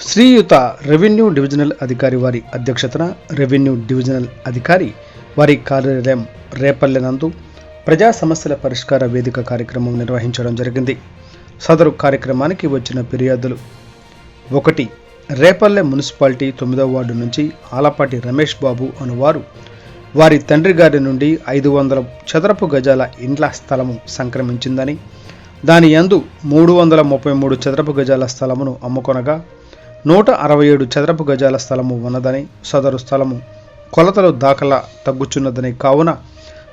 Sriyuta revenue divisional అధికారి వారి అధ్యక్షతన రెవెన్యూ డివిజనల్ అధికారి వారి కార్యాలయం రేపల్లె నందు ప్రజా సమస్యల పరిష్కార వేదిక కార్యక్రమం నిర్వహించడం జరిగింది. సదరు కార్యక్రమానికి వచ్చిన ఫిర్యాదులు. ఒకటి రేపల్లె మున్సిపాలిటీ తొమ్మిదవ వార్డు నుంచి ఆలపాటి రమేష్ బాబు అనువారు. వారి తండ్రి గారి నుండి ఐదు వందల చదరపు గజాల ఇండ్ల స్థలము సంక్రమించిందని దాని యందు మూడు వందల ముప్పై మూడు చదరపు గజాల స్థలమును అమ్ముకొనగా నూట అరవై ఏడు చదరపు గజాల స్థలము ఉన్నదని సదరు స్థలము కొలతలు దాఖలా తగ్గుచున్నదని కావున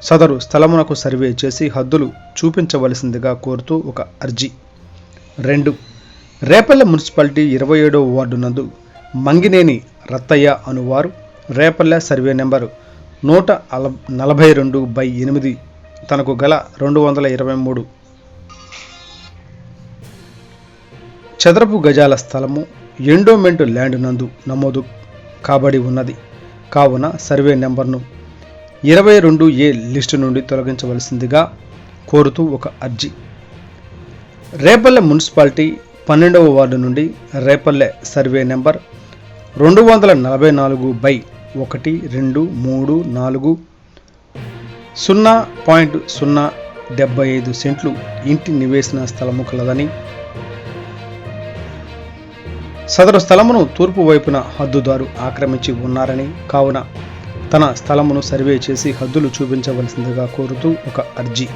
సదరు స్థలమునకు సర్వే చేసి హద్దులు చూపించవలసిందిగా కోరుతూ ఒక అర్జీ. రెండు రేపల్లె మున్సిపాలిటీ ఇరవై ఏడవ వార్డు నందు మంగినేని రత్తయ్య అనువారు రేపల్లె సర్వే నెంబరు నూట అల నలభై రెండు బై ఎనిమిది తనకు గల రెండు వందల ఇరవై మూడు. చదరపు గజాల స్థలము ఎండోమెంట్ ల్యాండ్ నందు నమోదు కాబడి ఉన్నది. కావున సర్వే నెంబర్ను ఇరవై రెండు ఏ లిస్టు నుండి తొలగించవలసిందిగా కోరుతూ ఒక అర్జీ. రేపల్లె మున్సిపాలిటీ పన్నెండవ వార్డు నుండి రేపల్లె సర్వే నెంబర్ రెండు వందల నలభై నాలుగు బై ఒకటి రెండు మూడు నాలుగు సున్నా పాయింట్ సున్నా డెబ్బై ఐదు సెంట్లు ఇంటి నివేశన స్థలము కలదని సదరు స్థలమును తూర్పు వైపున హద్దుదారు ఆక్రమించి ఉన్నారని కావున తన స్థలమును సర్వే చేసి హద్దులు చూపించవలసిందిగా కోరుతూ ఒక అర్జీ.